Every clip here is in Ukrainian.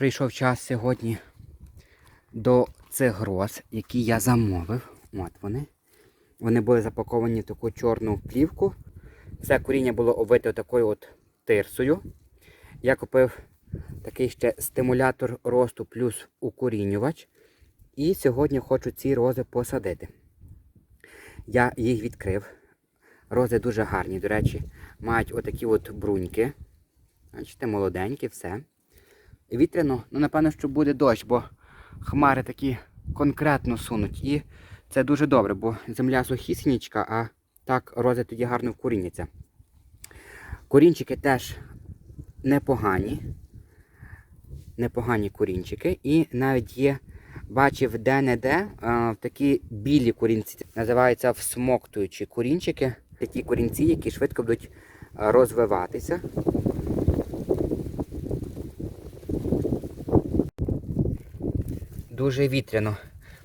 прийшов час сьогодні до цих роз, які я замовив. От вони. Вони були запаковані в таку чорну плівку. Все коріння було обвите такою от тирсою. Я купив такий ще стимулятор росту плюс укорінювач. І сьогодні хочу ці рози посадити. Я їх відкрив. Рози дуже гарні, до речі, мають отакі от бруньки. Бачите, молоденькі, все. Вітряно, ну напевно, що буде дощ, бо хмари такі конкретно сунуть. І це дуже добре, бо земля сухісінічка, а так рози тоді гарно вкоріняться. Корінчики теж непогані. Непогані корінчики. І навіть є, бачив де-не-де такі білі корінці. Називаються всмоктуючі корінчики. Такі корінці, які швидко будуть розвиватися. Дуже вітряно.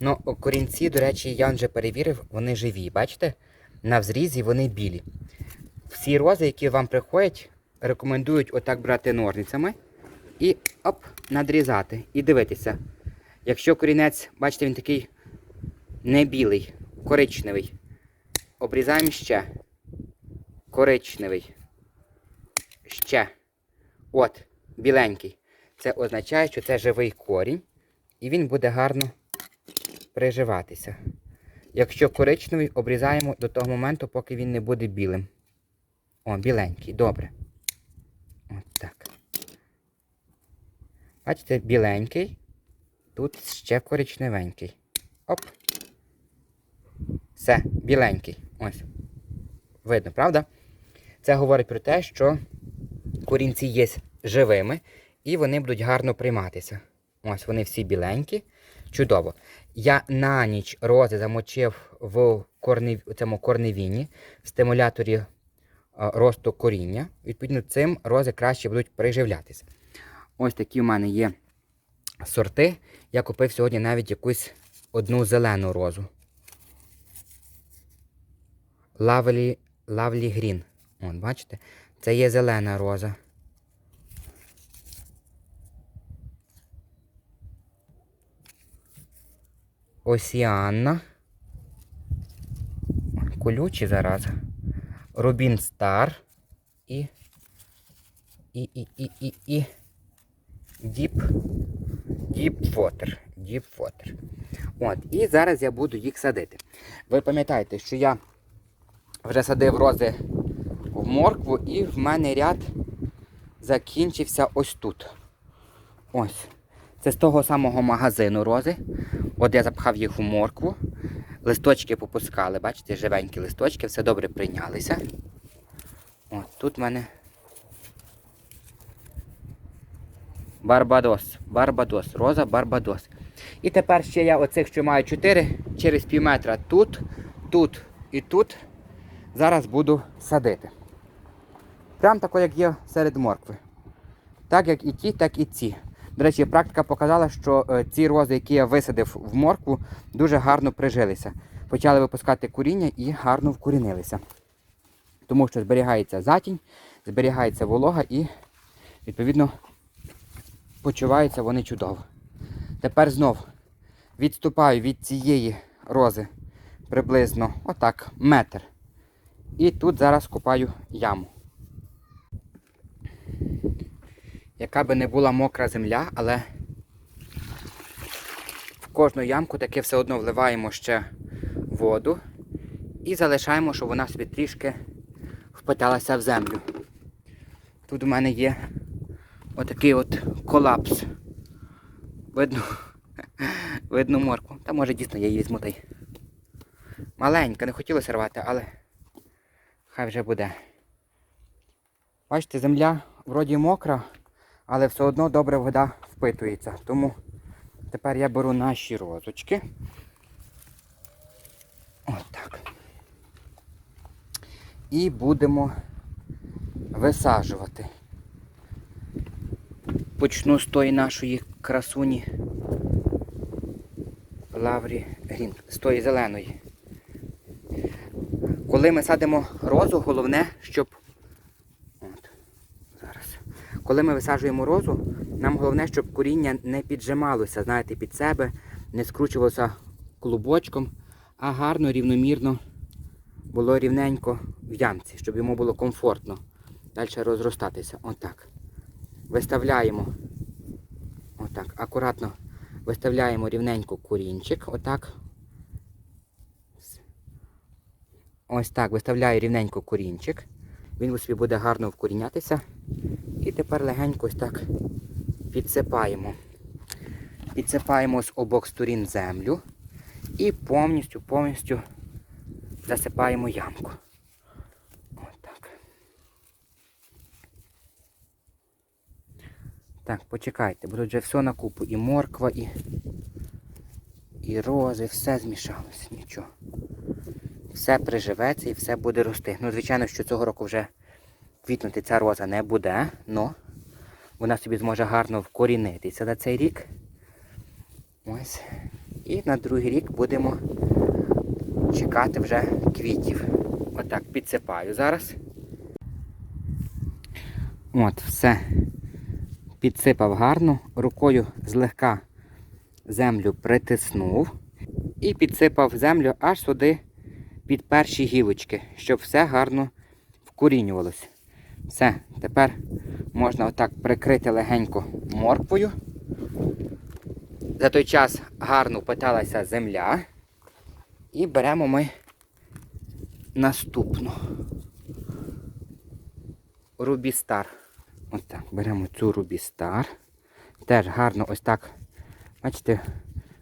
Ну, корінці, до речі, я вже перевірив, вони живі. Бачите? На взрізі вони білі. Всі рози, які вам приходять, рекомендують отак брати ножницями і оп, надрізати. І дивитися. Якщо корінець, бачите, він такий не білий, коричневий. Обрізаємо ще. Коричневий. Ще. От, біленький. Це означає, що це живий корінь. І він буде гарно приживатися. Якщо коричневий, обрізаємо до того моменту, поки він не буде білим. О, біленький, добре. От так. Бачите, біленький. Тут ще коричневенький. Оп. Все, біленький. Ось. Видно, правда? Це говорить про те, що корінці є живими і вони будуть гарно прийматися. Ось вони всі біленькі. Чудово. Я на ніч рози замочив в корнев... цьому корневіні, в стимуляторі е, росту коріння. Відповідно, цим рози краще будуть приживлятися. Ось такі в мене є сорти. Я купив сьогодні навіть якусь одну зелену розу. Lovely, Lovely Green. От, бачите? Це є зелена роза. Осіанна. Колючі зараз. Рубін Стар. І. І, і, і, і, і. Діп. Діп Water. От. І зараз я буду їх садити. Ви пам'ятаєте, що я вже садив рози в моркву і в мене ряд закінчився ось тут. Ось. Це з того самого магазину рози. От я запхав їх в моркву. Листочки попускали, бачите, живенькі листочки, все добре прийнялися. От тут в мене Барбадос. Барбадос. Роза Барбадос. І тепер ще я оцих, що маю 4 через пів метра тут, тут і тут. Зараз буду садити. Прям тако, як є серед моркви. Так як і ті, так і ці. До речі, практика показала, що е, ці рози, які я висадив в моркву, дуже гарно прижилися. Почали випускати коріння і гарно вкорінилися. Тому що зберігається затінь, зберігається волога і, відповідно, почуваються вони чудово. Тепер знов відступаю від цієї рози приблизно отак, метр. І тут зараз копаю яму. Яка би не була мокра земля, але в кожну ямку таки все одно вливаємо ще воду і залишаємо, щоб вона собі трішки впиталася в землю. Тут у мене є отакий от колапс. Видно, видно морку. Та може дійсно я її візьму та. Маленька, не хотілося рвати, але хай вже буде. Бачите, земля вроді мокра, але все одно добре вода впитується. Тому тепер я беру наші розочки. От так. І будемо висаджувати. Почну з тої нашої красуні Лаврі Грін, з тої зеленої. Коли ми садимо розу, головне, щоб. От. Коли ми висаджуємо розу, нам головне, щоб коріння не піджималося, знаєте, під себе, не скручувалося клубочком, а гарно, рівномірно було рівненько в ямці, щоб йому було комфортно далі розростатися. Отак. Виставляємо. Отак. Акуратно виставляємо рівненько корінчик. Отак. Ось так виставляю рівненько корінчик. Він у собі буде гарно вкорінятися. І тепер легенько ось так підсипаємо. Підсипаємо з обох сторін землю і повністю, повністю засипаємо ямку. Ось так. Так, почекайте, бо вже все на купу. І морква, і, і рози, все змішалося, нічого. Все приживеться і все буде рости. Ну, звичайно, що цього року вже квітнути ця роза не буде, але вона собі зможе гарно вкорінитися за цей рік. Ось. І на другий рік будемо чекати вже квітів. Отак підсипаю зараз. От, все. Підсипав гарно, рукою злегка землю притиснув і підсипав землю аж сюди під перші гілочки, щоб все гарно вкорінювалося. Все, тепер можна отак прикрити легенько морквою. За той час гарно питалася земля. І беремо ми наступну. Рубістар. Ось так, беремо цю Рубістар. Теж гарно ось так. Бачите,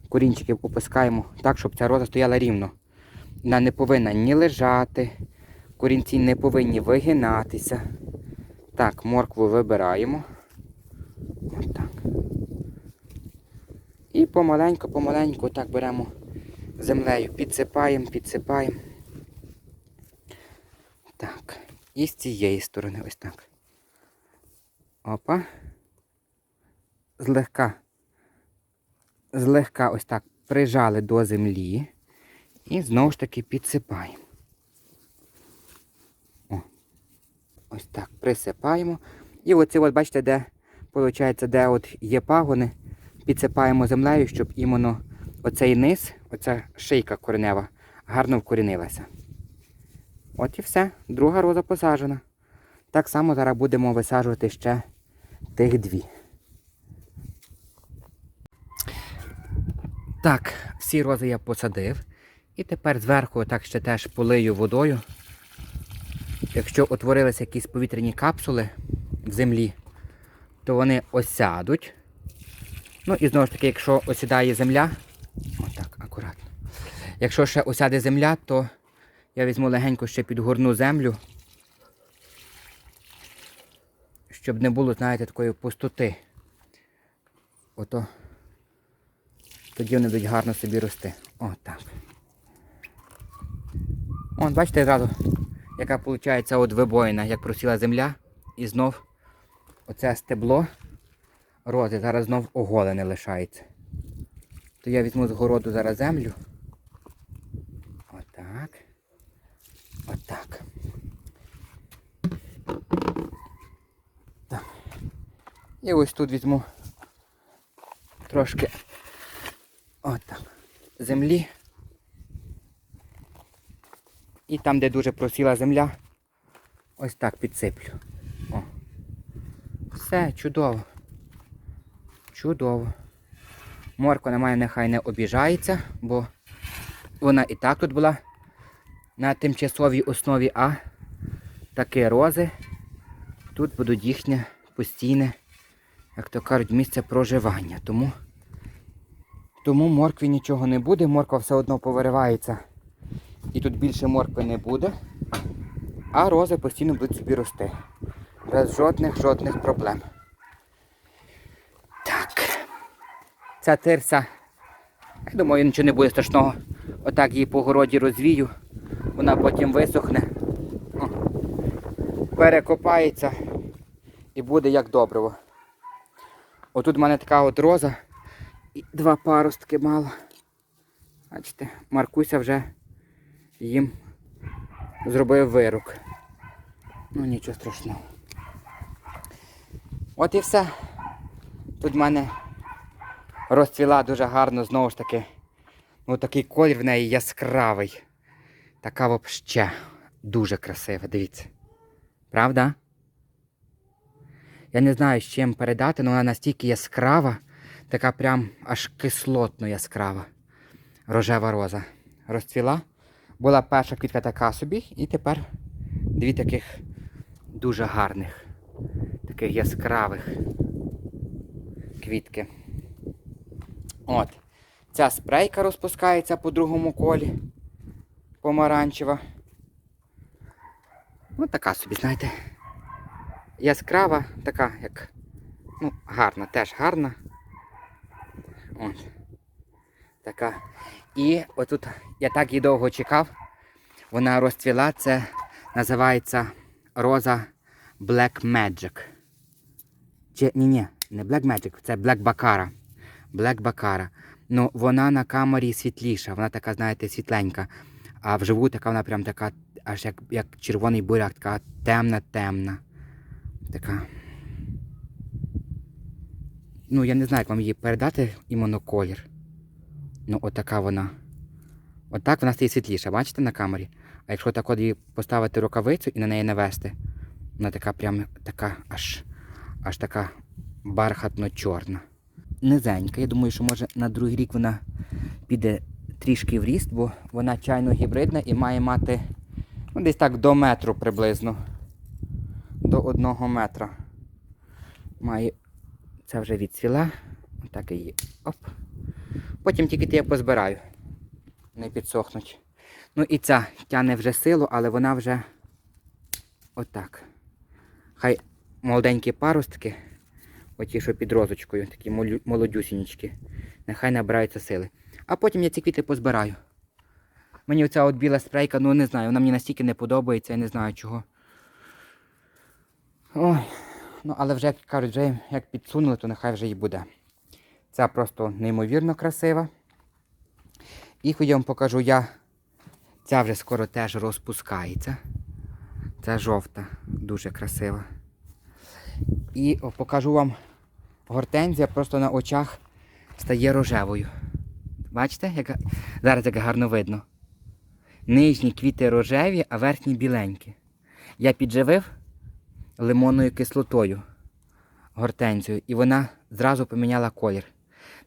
корінчики опускаємо так, щоб ця роза стояла рівно. Вона не повинна ні лежати, корінці не повинні вигинатися. Так, моркву вибираємо. Ось так. І помаленьку так беремо землею, підсипаємо, підсипаємо. Так. І з цієї сторони ось так. Опа. Злегка. Злегка ось так прижали до землі. І знову ж таки підсипаємо. О. Ось так присипаємо. І оце, от бачите, де, виходить, де от є пагони, підсипаємо землею, щоб іменно оцей низ, оця шийка коренева, гарно вкорінилася. От і все. Друга роза посаджена. Так само зараз будемо висаджувати ще тих дві. Так, всі рози я посадив. І тепер зверху так ще теж полию водою. Якщо утворилися якісь повітряні капсули в землі, то вони осядуть. Ну і знову ж таки, якщо осідає земля, отак, акуратно. Якщо ще осяде земля, то я візьму легенько ще підгорну землю, щоб не було, знаєте, такої пустоти. Ото тоді вони будуть гарно собі рости. Отак. От, бачите зразу, яка виходить от вибоїна, як просіла земля. І знов оце стебло рози зараз знов оголене лишається. То я візьму з городу зараз землю. Отак. Отак. Так. І ось тут візьму трошки отак. Землі. І там, де дуже просіла земля, ось так підсиплю. О. Все, чудово. Чудово. Морква мене нехай не обіжається, бо вона і так тут була на тимчасовій основі, а такі рози тут будуть їхнє постійне, як то кажуть, місце проживання. Тому, тому моркві нічого не буде, морква все одно повиривається. І тут більше моркви не буде, а рози постійно будуть собі рости. Без жодних жодних проблем. Так. Ця тирса, я думаю, нічого не буде страшного. Отак її по городі розвію. Вона потім висохне. Перекопається і буде як добриво. Отут в мене така от роза і два паростки мало. Бачите, Маркуся вже їм зробив вирок. Ну нічого страшного. От і все. Тут в мене розцвіла дуже гарно, знову ж таки. Ну, такий колір в неї яскравий. Така вообще дуже красива, дивіться. Правда? Я не знаю, з чим передати, але вона настільки яскрава, така прям аж кислотно яскрава. Рожева роза. Розцвіла. Була перша квітка така собі, і тепер дві таких дуже гарних, таких яскравих квітки. От. Ця спрейка розпускається по другому колі. Помаранчева. Ну, така собі, знаєте. Яскрава, така, як. Ну, гарна, теж гарна. От. Така. І отут я так її довго чекав. Вона розцвіла. Це називається роза Black Magic. Чи ні, ні, не Black Magic, це Black Baccara. Black Baccara. Ну, вона на камері світліша, вона така, знаєте, світленька. А вживу така вона прям така, аж як, як червоний буряк, така темна-темна. Така. Ну, я не знаю, як вам її передати іменно колір. Ну, отака вона. Отак вона стає світліша, бачите на камері? А якщо так от її поставити рукавицю і на неї навести, вона така прям така аж аж така бархатно-чорна. Низенька. Я думаю, що може на другий рік вона піде трішки в ріст, бо вона чайно гібридна і має мати ну, десь так до метру приблизно. До одного метра. Має. Це вже відцвіла. Отак її. Оп. Потім тільки ті я позбираю. Не підсохнуть. Ну і ця тяне вже силу, але вона вже отак. Хай молоденькі паростки, оті, що під розочкою, такі молодюсінічки, нехай набираються сили. А потім я ці квіти позбираю. Мені оця от біла спрейка, ну не знаю, вона мені настільки не подобається, я не знаю чого. Ой, ну але вже, як кажуть, вже як підсунули, то нехай вже і буде. Ця просто неймовірно красива. І хоч я вам покажу, я. Ця вже скоро теж розпускається. Це жовта, дуже красива. І покажу вам гортензія просто на очах стає рожевою. Бачите, як... зараз як гарно видно. Нижні квіти рожеві, а верхні біленькі. Я підживив лимонною кислотою гортензію, і вона зразу поміняла колір.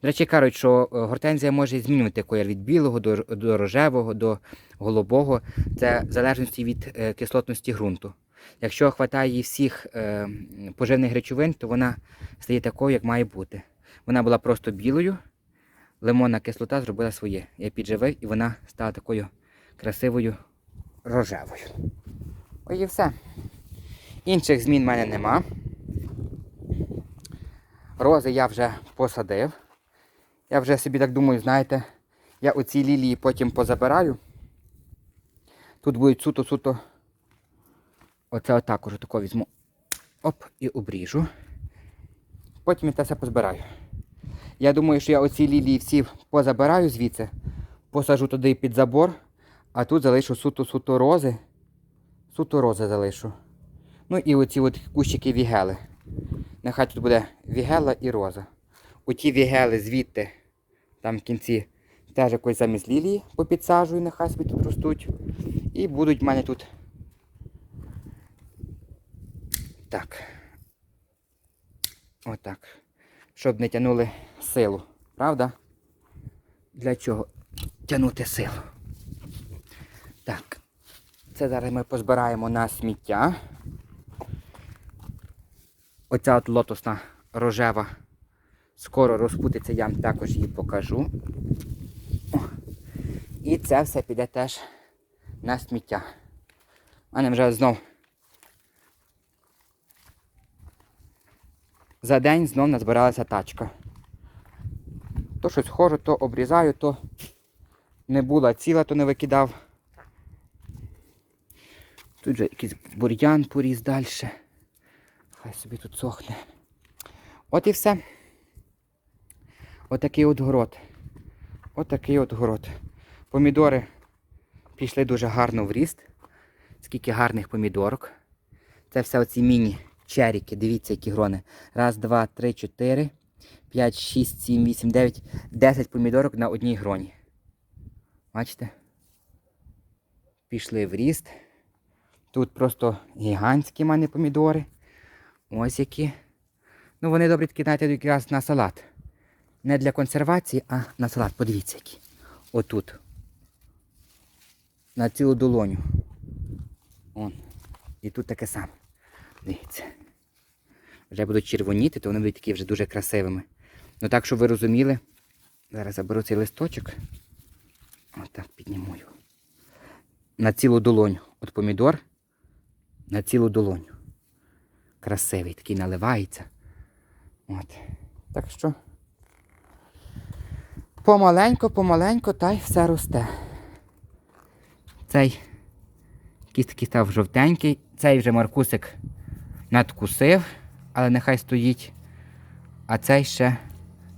До речі, кажуть, що е, гортензія може змінювати колір від білого до, до рожевого, до голубого. Це в залежності від е, кислотності ґрунту. Якщо вистачає їй всіх е, поживних речовин, то вона стає такою, як має бути. Вона була просто білою, лимонна кислота зробила своє. Я підживив і вона стала такою красивою рожевою. Ось і все. Інших змін в мене нема. Рози я вже посадив. Я вже собі так думаю, знаєте, я оці лілії потім позабираю. Тут будуть суто-суто. Оце отак уже тако візьму. Оп, і обріжу. Потім я те все позбираю. Я думаю, що я оці лілії всі позабираю звідси, посажу туди під забор, а тут залишу суто-суто рози. Суто рози залишу. Ну і оці от кущики вігели. Нехай тут буде вігела і роза. Оті вігели звідти, там в кінці, теж якось замість лілії попідсаджую, нехай собі тут ростуть. І будуть в мене тут. Так. Отак. Щоб не тягнули силу. Правда? Для чого тягнути силу? Так. Це зараз ми позбираємо на сміття. Оця от лотосна рожева скоро розпутиться, я вам також її покажу. І це все піде теж на сміття. У мене вже знов за день знов назбиралася тачка. То щось хожу, то обрізаю, то не була ціла, то не викидав. Тут же якийсь бур'ян поріс далі. Хай собі тут сохне. От і все. Отакий от город. Отакий от город. Помідори пішли дуже гарно в ріст. Скільки гарних помідорок. Це все оці міні черіки. Дивіться, які грони. Раз, два, три, чотири, п'ять, шість, сім, вісім, дев'ять, десять помідорок на одній гроні. Бачите? Пішли в ріст. Тут просто гігантські в мене помідори. Ось які. Ну, вони добрі такі, знаєте, якраз на салат. Не для консервації, а на салат. Подивіться які. Отут. На цілу долоню. Он. І тут таке саме. Дивіться. Вже будуть червоніти, то вони будуть такі вже дуже красивими. Ну так, щоб ви розуміли, зараз заберу цей листочок. Отак підніму його. На цілу долоню. От помідор на цілу долоню. Красивий, такий наливається. От. Так що помаленько, помаленько, та й все росте. Цей такий став жовтенький. Цей вже Маркусик надкусив, але нехай стоїть. А цей ще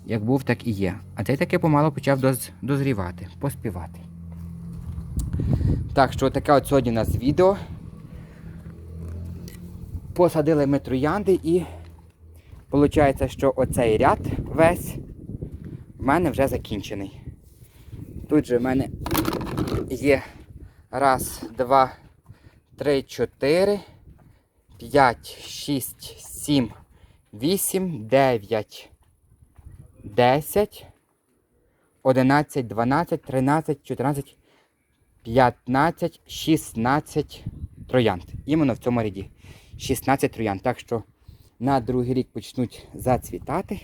як був, так і є. А цей таки помало почав доз- дозрівати, поспівати. Так що таке от сьогодні у нас відео. Посадили ми троянди і виходить, що оцей ряд весь в мене вже закінчений. Тут же в мене є раз, два, три, чотири, п'ять, шість, сім, вісім, дев'ять, десять, одинадцять, дванадцять, тринадцять, чотирнадцять, п'ятнадцять, шістнадцять троянд. Іменно в цьому ряді. 16 троянд. Так що на другий рік почнуть зацвітати.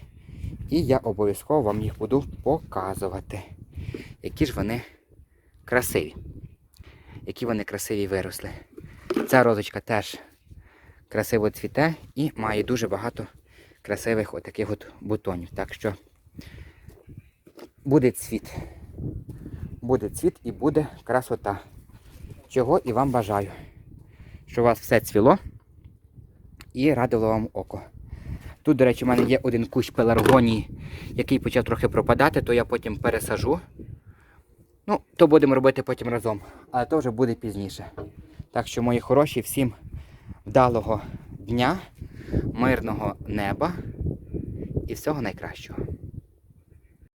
І я обов'язково вам їх буду показувати. Які ж вони красиві. Які вони красиві виросли. Ця розочка теж красиво цвіте і має дуже багато красивих отаких от бутонів. Так що буде цвіт. Буде цвіт і буде красота. Чого і вам бажаю. Щоб у вас все цвіло і радило вам око. Тут, до речі, в мене є один кущ пеларгонії, який почав трохи пропадати, то я потім пересажу. Ну, то будемо робити потім разом. Але то вже буде пізніше. Так що, мої хороші, всім вдалого дня, мирного неба і всього найкращого.